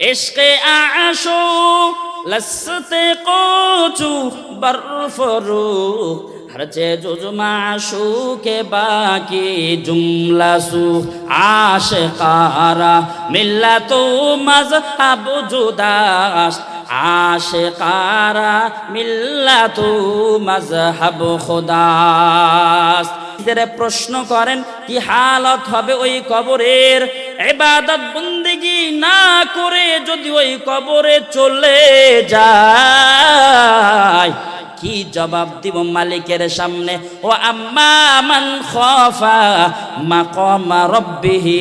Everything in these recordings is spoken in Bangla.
এসকে আশো, লসতে কোচু, বরফরু হরচে জুজমা কে বাকি জুমলা সু আশকারা মিল্লা তো মজহাব জুদাস আশেকারা মিল্লাতু মাজহাব খোদাস। নিজেরা প্রশ্ন করেন, কি হালত হবে ওই কবরের? এবাদত বন্দিগি না করে যদি ওই কবরে চলে যায়, কি জবাব দিব মালিকের সামনে? ও আম্মা মান খফা মাকামা রব্বিহি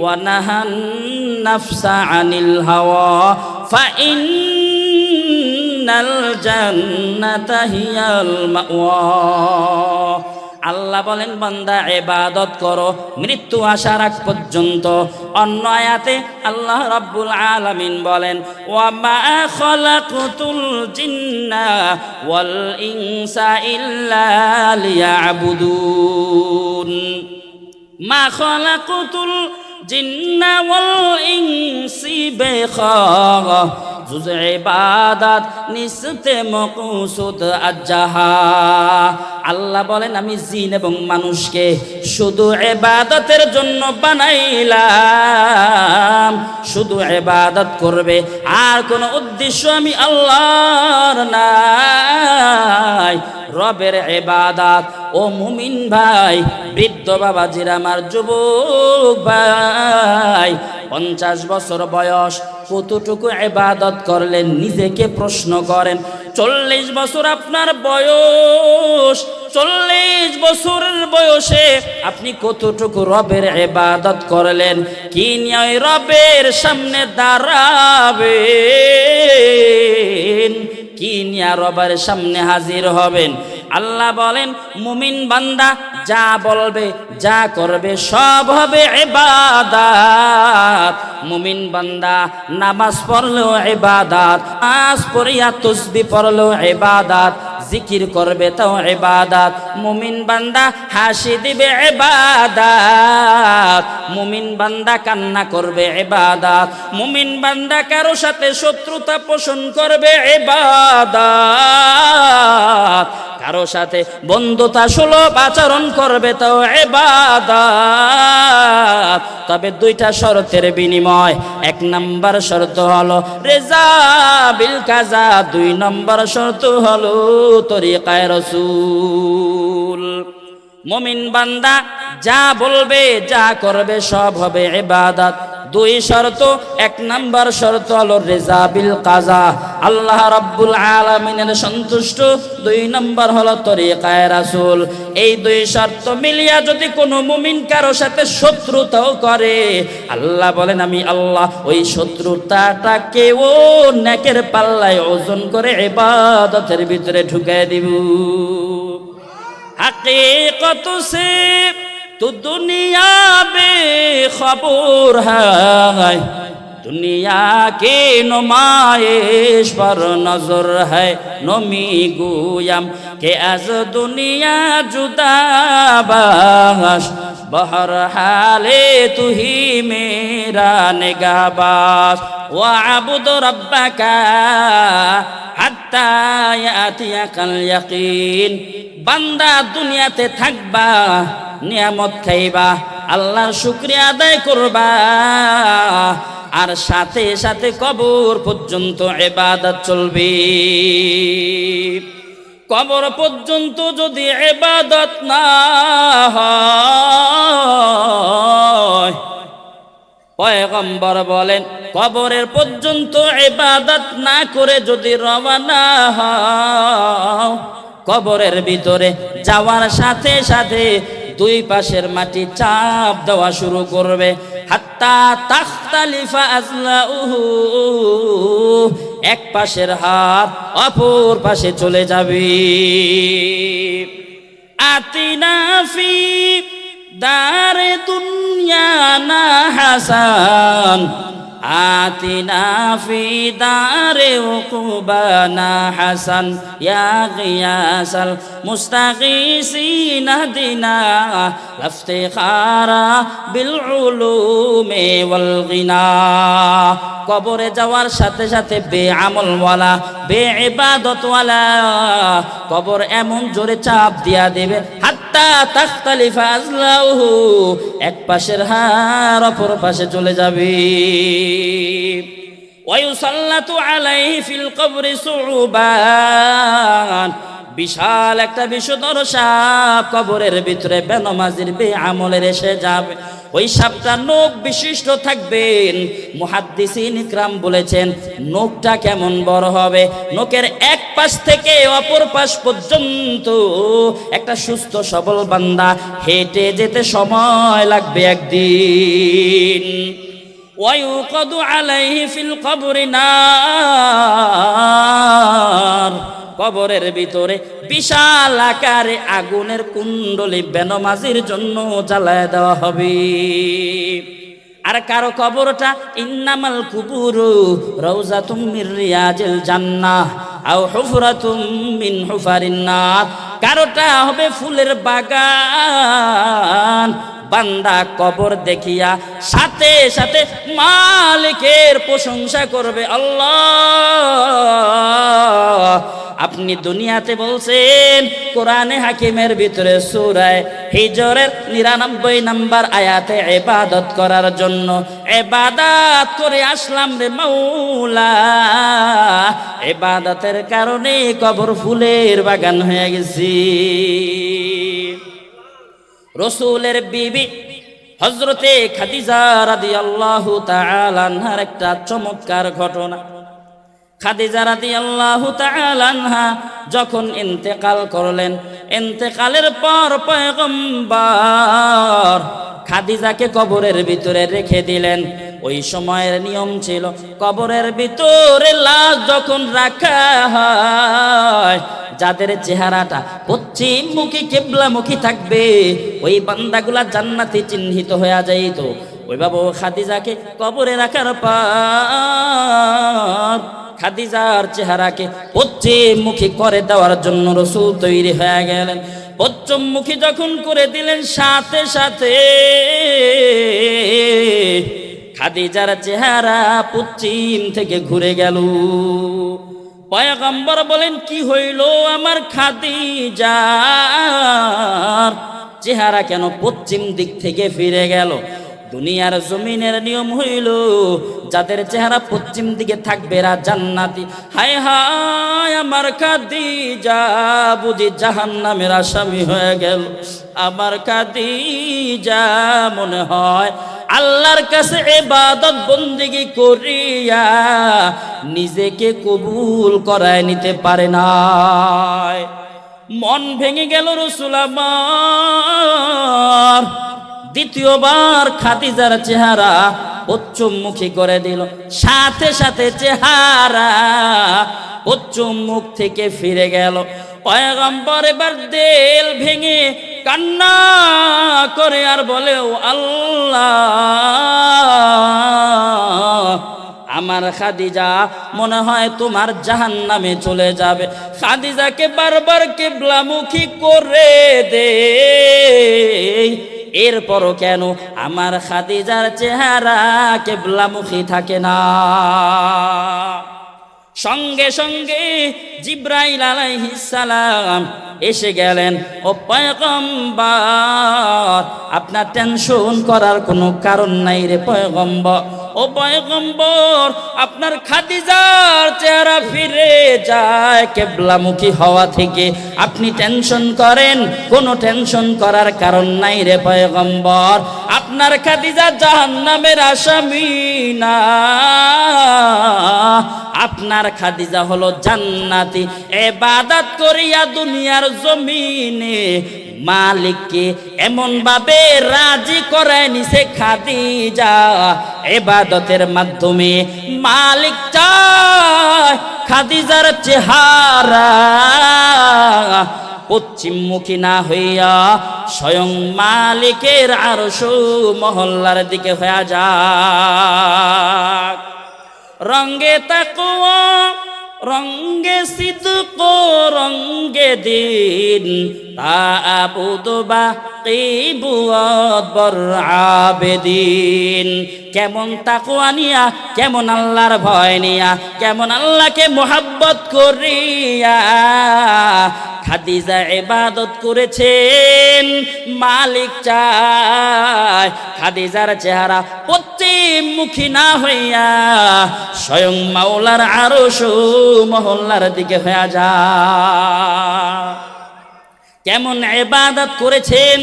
ওয়া নাহান নাফসা আনিল হাওয়া, ফা ইন ইন্নাল জান্নাতা হিয়াল মাওয়া। আল্লাহ বলেন, বান্দা এবাদত করো, মৃত্যু আসার আগ পর্যন্ত। অন্য আয়াতে আল্লাহ রাব্বুল আলামিন বলেন, ওয়ামা খলাকুতুল জিন্না ওয়াল ইনসা ইল্লা লিয়াবুদুন। মা খলাকুতুল জিন্না ওয়াল ইনসি বেখা। জুজ ইবাদাত, নিসতে মকসুদ আজ্জাহা। আল্লাহ বলেন, আমি জিন এবং মানুষকে শুধু এবাদতের জন্য বানাইলাম। শুধু এবাদত করবে, আর কোনো উদ্দেশ্য আমি আল্লাহর নাই। রবের এবাদাত ও মুমিন ভাই, বৃদ্ধ বাবাজির আমার যুবক ভাই, পঞ্চাশ বছর বয়স, কতটুকু এবাদত করলেন নিজেকে প্রশ্ন করেন, চল্লিশ বছর আপনার বয়স, চল্লিশ বছরের বয়সে আপনি কতটুকু রবের এবাদত করলেন? কি নিয়ে রবের সামনে দাঁড়াবেন কি রবের সামনে হাজির হবেন। আল্লাহ বলেন, মুমিন বান্দা যা বলবে, যা করবে, সব হবে এবাদাত মুমিন বান্দা নামাজ পড়লেও এবাদাত আজ পড়িয়া তুসবি পড়ল এবাদাত জিকির করবে তাও এবাদাত মুমিন বান্দা হাসি দিবে এবাদাত মুমিন বান্দা কান্না করবে এবাদাত মুমিন বান্দা কারও সাথে শত্রুতা পোষণ করবে এবাদাত কারও সাথে বন্ধুতা সুলভ আচরণ করবে তো এবাদাত তবে দুইটা শর্তের বিনিময়। এক নম্বর শর্ত হলো রেজা বিল কাজা, দুই নম্বর শর্ত হলো তরিকায় রসুল। মমিন বান্দা যা বলবে যা করবে সব হবে এবাদাত দুই শর্ত, এক নাম্বার শর্ত হলো রেজাবিল কাজা। আল্লাহ রব্বুল আলমিনের সন্তুষ্ট। দুই নাম্বার হলো তরিকায় রাসুল। এই দুই শর্ত মিলিয়া যদি কোনো মুমিন কারও সাথে শত্রুতাও করে, আল্লাহ বলেন, আমি আল্লাহ ওই শত্রুতাটাকে ও নেকের পাল্লায় ওজন করে এবাদতের ভিতরে ঢুকাই দিব। হাকিকত সে তো দুনিয়া বে খবর হায়, দুনিয়া কে নমায়েশ পর নজর হয়, নমি গুয়াম কে আজ দুনিয়া জুদাবাস বহর হালে তুহি মেরা নিগাবাস ও আবুদ রব্বাকা হাত্তা ইয়াতিয়া কাল ইয়াকিন, বান্দা দুনিয়াতে থাকবা নিয়ামত খাইবা, আল্লাহর শুক্রিয়া আদায় করবা। আর সাথে সাথে কবর পর্যন্ত এবাদত চলবে। কবর পর্যন্ত যদি এবাদত না হয়, পয়গম্বর বলেন, কবরের পর্যন্ত এবাদত না করে যদি রওনা হও, কবরের ভিতরে যাওয়ার সাথে সাথে দুই পাশের মাটি চাপ দেওয়া শুরু করবে। আজলা এক পাশের হাত অপর পাশে চলে যাবে। আতিনাফি দারে দুনিয়া না হাসান। آتنا في دار عقبانا حسن يا غياس المستغيثين اهدنا لافتخار بالعلوم والغنى কবরে যাওয়ার সাথে সাথে বে আমলওয়ালা বে ইবাদতওয়ালা কবর এমন জোরে চাপ দিয়া দেবে এক পাশের হার অপর পাশে চলে যাবে। বিশাল একটা বিষধর সাপ কবরের ভিতরে বেনমাজির বে আমলের এসে যাবে। ওই সাপটা নখ বিশিষ্ট থাকবেন মুহাদ্দিসিন বলেছেন, নখটা কেমন বড় হবে? এক পাশ থেকে অপর পাশ পর্যন্ত একটা সুস্থ সবল বান্দা হেঁটে যেতে সময় লাগবে একদিন ويوقد عليه في القبر نار কবরের ভিতরে বিশাল আকারে আগুনের কুণ্ডলি বেনমাজির জন্য জ্বালায় দেওয়া হবে আর কারো কবরটা ইন্নামাল কুবুরু রওজাতুম মির রিয়াজিল জান্নাহ আও হুফরাতুম মিন হুফারিন কারোটা হবে ফুলের বাগান। বান্দা কবর দেখিয়া সাথে সাথে মালিকের প্রশংসা করবে, আল্লাহ। আপনি দুনিয়াতে বলছেন, কোরআনে হাকিমের ভিতরে সুরায় হিজরের নিরানব্বই নাম্বার আয়াতে এবাদত করার জন্য এবাদত করে আসলাম রে মৌলা এবাদতের কারণে কবর ফুলের বাগান হয়ে গেছি। রসুলের বিবি হজরতে খাদিজা রাদি আল্লাহ তালানহার একটা চমৎকার ঘটনা। খাদিজা রাদি আল্লাহ তালানহা যখন ইন্তেকাল করলেন, ইন্তেকালের পর পয়গম্বর খাদিজাকে কবরের ভিতরে রেখে দিলেন। ওই সময়ের নিয়ম ছিল, কবরের ভিতরে লাশ যখন রাখা হয়, যাদের চেহারাটা পশ্চিমমুখী, কেবলামুখী থাকবে, ওই বান্দাগুলা জান্নাতি চিহ্নিত হয়ে যাইত। ওই বাবু খাদিজাকে কবরে রাখার পর খাদিজার চেহারাকে পশ্চিমমুখী করে দেওয়ার জন্য রসুল তৈরি হয়ে গেলেন। পশ্চিমমুখী যখন করে দিলেন, সাথে সাথে খাদিজার চেহারা পশ্চিম থেকে ঘুরে গেল। পয়গম্বর বলেন, কি হইল আমার খাদিজার চেহারা কেন পশ্চিম দিক থেকে ফিরে গেল? দুনিয়ার জমিনের নিয়ম হইল, যাদের চেহারা পশ্চিম দিকে থাকবে রা জান্নাতি। হায় হায়, আমার কাদি যা বুঝি জাহান্নামের আসামি হয়ে গেল। আমার কাদি যা মনে হয় আল্লাহর কাছে এবাদত বন্দিগি করিয়া নিজেকে কবুল করায় নিতে পারে না মন ভেঙে গেল রসুল আমার। দ্বিতীয়বার খাদিজার চেহারা পশ্চিমমুখী করে দিল। সাথে সাথে চেহারা মুখ থেকে ফিরে গেল। পয়গম্বর এবার দেল ভেঙে কান্না করে আর বলে ও আল্লাহ, আমার খাদিজা, মনে হয় তোমার জাহান নামে চলে যাবে। খাদিজাকে বারবার কেবলামুখী করে দে। এরপরও কেন আমার খাদিজার চেহারা কেবলামুখী থাকে না? সঙ্গে সঙ্গে জিব্রাইল সালাম এসে গেলেন, ও পয়গম্বর, আপনার টেনশন করার কোনো কারণ নাই রে পয়গম্বর। ও পয়গম্বর, আপনার খাদিজার চেহারা ফিরে যায় কেবলামুখী হওয়া থেকে। আপনি টেনশন করেন, কোনো টেনশন করার কারণ নাই রে পয়গম্বর। আপনার খাদিজা জাহান্নামের আসামি না। আপনার খাদিজা হলো জান্নাতি। এবাদত করিয়া দুনিয়ার জমিনে মালিককে এমন ভাবে রাজি করায় নিছে খাদিজা। এবাদতের মাধ্যমে মালিক চায় খাদিজার চেহারা। পশ্চিমমুখী না হইয়া স্বয়ং মালিকের আরশো মহল্লার দিকে হইয়া যাক। রঙ্গে তাকুয়া রঙ্গে সিদ্ক রঙ্গে দিন। তা কিবুয়াত বর আবেদিন কেমন তাকুয়া নিয়া, কেমন আল্লাহর ভয় নিয়া, কেমন আল্লাহকে মোহাব্বত করিয়া খাদিজা এবাদত করেছেন, মালিক চায় খাদিজার চেহারা পশ্চিমমুখী না হইয়া স্বয়ং মাওলার আরও মহল্লার দিকে হয়ে যা কেমন এবাদত করেছেন,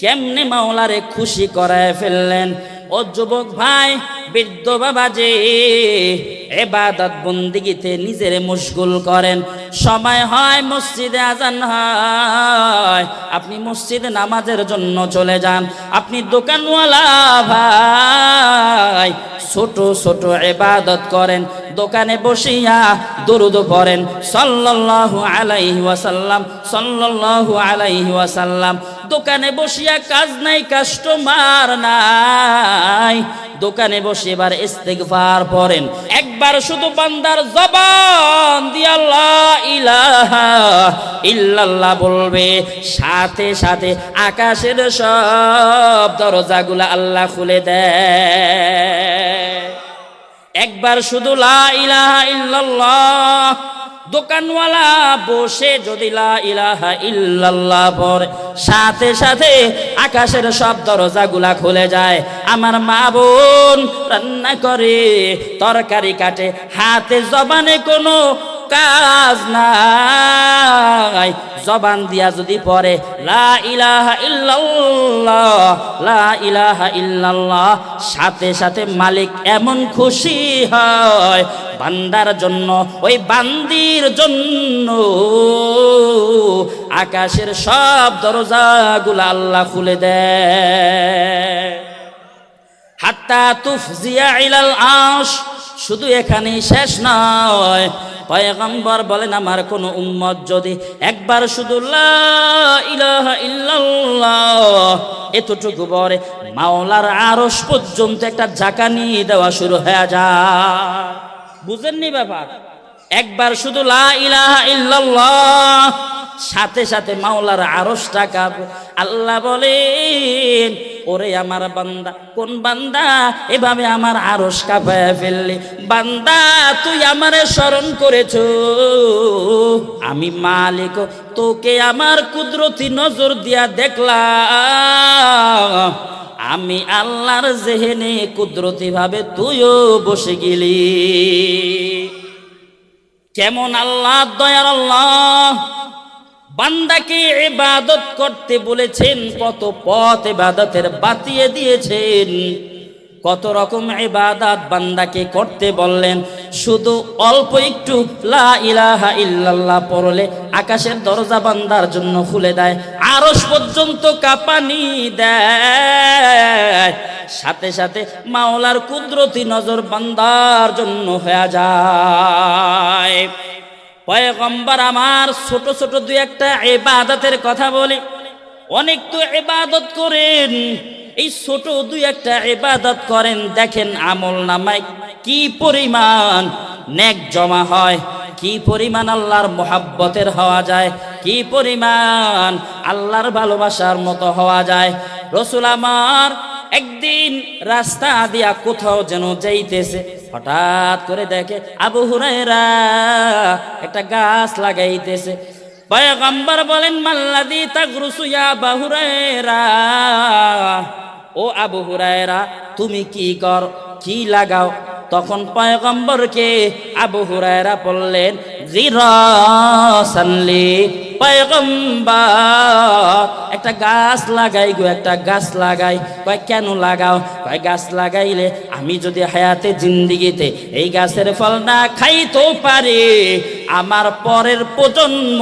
কেমনে মাওলারে খুশি করায় ফেললেন ও যুবক ভাই, বৃদ্ধ বাবা যে এবাদত বন্দিগিতে নিজের মুশগুল করেন। সময় হয় মসজিদে আজান হয়। আপনি মসজিদে নামাজের জন্য চলে যান। আপনি দোকানওয়ালা ভাই, ছোট ছোট এবাদত করেন। দোকানে বসিয়া দরুদ পড়েন। সাল্লাল্লাহু আলাইহি ওয়াসাল্লাম, সাল্লাল্লাহু আলাইহি ওয়াসাল্লাম। দোকানে বসিয়া কাজ নাই কাস্টমার নাই। দোকানে বসে এবার ইস্তেগফার পড়েন। একবার শুধু বান্দার জবান দিয়ে আল্লাহ ইলাহা ইল্লাল্লাহ বলবে, সাথে সাথে আকাশের সব দরজাগুলা আল্লাহ খুলে দেয়। একবার শুধু লা ইলাহা ইল্লাল্লাহ দোকানওয়ালা বসে যদি লা ইলাহা ইল্লাল্লাহ পড়ে, সাথে সাথে আকাশের সব দরজাগুলা খুলে যায়। আমার মা বোন রান্না করে, তরকারি কাটে, হাতে জবানে কোনো কাজ নাই। জবান দিয়া যদি পড়ে, লা ইলাহা ইল্লাল্লাহ, লা ইলাহা ইল্লাল্লাহ, সাথে সাথে মালিক এমন খুশি হয়, বান্দার জন্য, ওই বান্দির জন্য। আকাশের সব দরজাগুলো আল্লাহ খুলে দেয়। হাত্তা তুফজিয়া ইলাল আশ শুধু এখানেই শেষ নয়। পয়গম্বর বলেন, আমার কোন উম্মত যদি একবার শুধু এতটুকু বলে মাওলার আরস পর্যন্ত একটা জাকানি দেওয়া শুরু হয়ে যায়। বুঝেননি ব্যাপার? একবার শুধু লা সাথে সাথে মাওলার আরশ টাকা আল্লাহ বলেন, ওরে আমার বান্দা, কোন বান্দা এভাবে আমার আরশ কাঁপায় ফেললি? বান্দা, তুই আমারে স্মরণ করেছ। আমি মালিক, তোকে আমার কুদরতি নজর দিয়া দেখলাম। আমি আল্লাহর জেহেনে কুদরতি ভাবে তুইও বসে গেলি। কেমন আল্লাহ, দয়ার আল্লাহ। বান্দাকে ইবাদত করতে বলেছেন, কত পথ ইবাদতের বাতিয়ে দিয়েছেন। কত রকম ইবাদত বান্দাকে করতে বললেন, শুধু অল্প একটু লা ইলাহা ইল্লাল্লাহ পড়লে আকাশের দরজা বান্দার জন্য খুলে দেয়, আরশ পর্যন্ত কাঁপানি দেয়। সাথে সাথে মাওলার কুদরতি নজর বান্দার জন্য হয়ে যায়। পয়গম্বর আমার ছোট ছোট দুই একটা এবাদতের কথা বলি, অনেক তো এবাদত করেন, এই ছোট দুই একটা এবাদত করেন, দেখেন আমল নামায় কি পরিমাণ নেক জমা হয়, কি পরিমাণ আল্লাহর মোহাব্বতের হওয়া যায়, কি পরিমাণ আল্লাহর ভালোবাসার মতো হওয়া যায়। রসুল আমার একদিন রাস্তা দিয়া কোথাও যেন যাইতেছে, হঠাৎ করে দেখে আবু হুরায়রা একটা গাছ লাগাইতেছে। পয়গম্বর বলেন, মাল্লাদি তাগরুসুয়া বাহুরায়রা ও আবু হুরায়রা, তুমি কি কর? কি লাগাও? তখন পয়গম্বরকে আবু হুরায়রা বললেন জিরাসানলি পয়গম্বর, একটা গাছ লাগাই গো, একটা গাছ লাগাই। কয়, কেন লাগাও? কয়, গাছ লাগাইলে আমি যদি হায়াতে জিন্দিগিতে এই গাছের ফল না খাইতেও পারি আমার পরের প্রজন্ম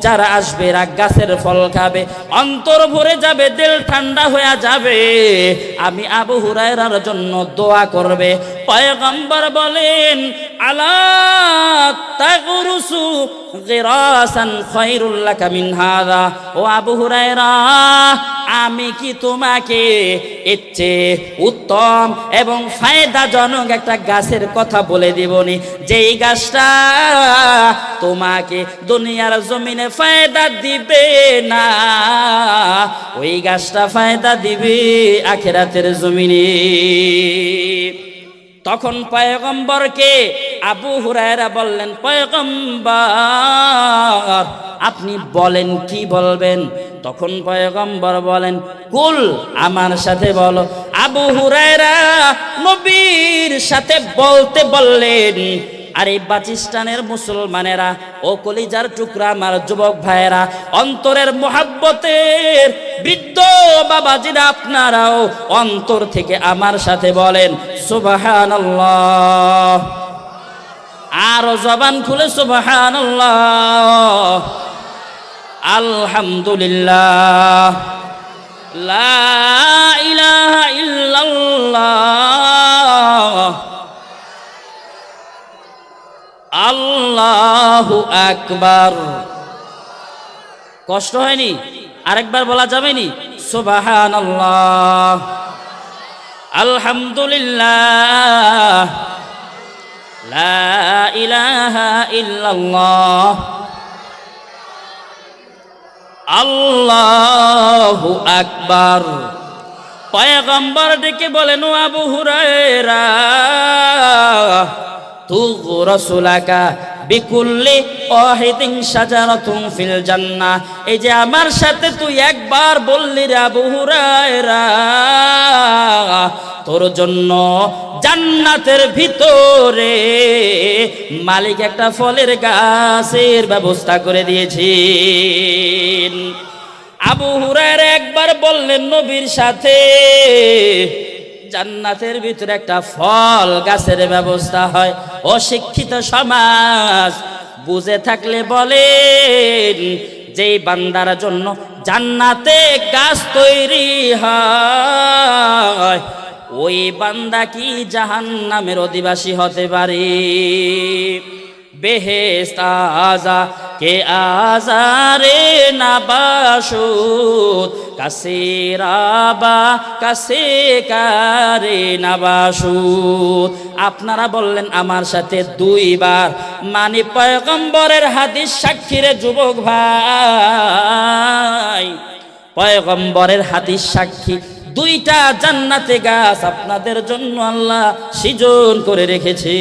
যারা আসবে এরা গাছের ফল খাবে, অন্তর ভরে যাবে, দিল ঠান্ডা হয়ে যাবে। আমি আবু হুরায়রার জন্য দোয়া করবে। পয়গম্বর বলেন, আলা ও আবু হুরায়রা আমি কি তোমাকে চেয়ে উত্তম এবং ফায়দাজনক একটা গাছের কথা বলে দিবনি? যেই গাছটা তোমাকে দুনিয়ার জমিনে ফায়দা দিবে না, ওই গাছটা ফায়দা দিবে আখেরাতের জমিনে। তখন পয়গম্বরকে আবু হুরায়রা বললেন, পয়গম্বর, আপনি বলেন, কি বলবেন? তখন পয়গম্বর বলেন, কুল আমার সাথে বলো। আবু হুরায়রা নবীর সাথে বলতে বললেন, আর এই বাচিস্তানের মুসলমানেরা ও কলিজার টুকরা আমার যুবক ভাইয়েরা, অন্তরের মোহাব্বতের বৃদ্ধ বাবাজিরা আপনারাও অন্তর থেকে আমার সাথে বলেন সুবাহান আরও জবান খুলে সুবাহান আলহামদুলিল্লাহ। লা ইলাহা আল্লাহু আকবার। কষ্ট হয়নি? আরেকবার বলা যাবে নি সুবাহান আলহামদুলিল্লাহ। লা ইলাহা ইল্লাল্লাহ। আল্লাহু আকবার। পায়গাম্বার ডেকে বলেন আবু হুরায়রা তু রসুলাকা বিকুল্লি ওয়াহিদিন শাজারাতুন ফিল জান্নাহ। এই যে আমার সাথে তুই একবার বললি রে আবু হুরায়রা, তোর জন্য জান্নাতের ভিতরে মালিক একটা ফলের গাছের ব্যবস্থা করে দিয়েছেন। আবু হুরায়রা একবার বললেন, নবীর সাথে জান্নাতের ভিতরে একটা ফল গাছের ব্যবস্থা হয়। অশিক্ষিত সমাজ বুঝে থাকলে বলেন, যেই বান্দার জন্য জান্নাতে গাছ তৈরি হয়, ওই বান্দা কি জাহান নামের অধিবাসী হতে পারে? বেহেস্ত আজা কে আজারে না বাসুত কাছে রাবা, কাছে কারে না বাসুত আপনারা বললেন আমার সাথে দুইবার মানে পয়গম্বরের হাদিস সাক্ষীরে যুবক ভাই, পয়গম্বরের হাদিস সাক্ষী, দুইটা জান্নাতে গাছ আপনাদের জন্য আল্লাহ সৃজন করে রেখেছে।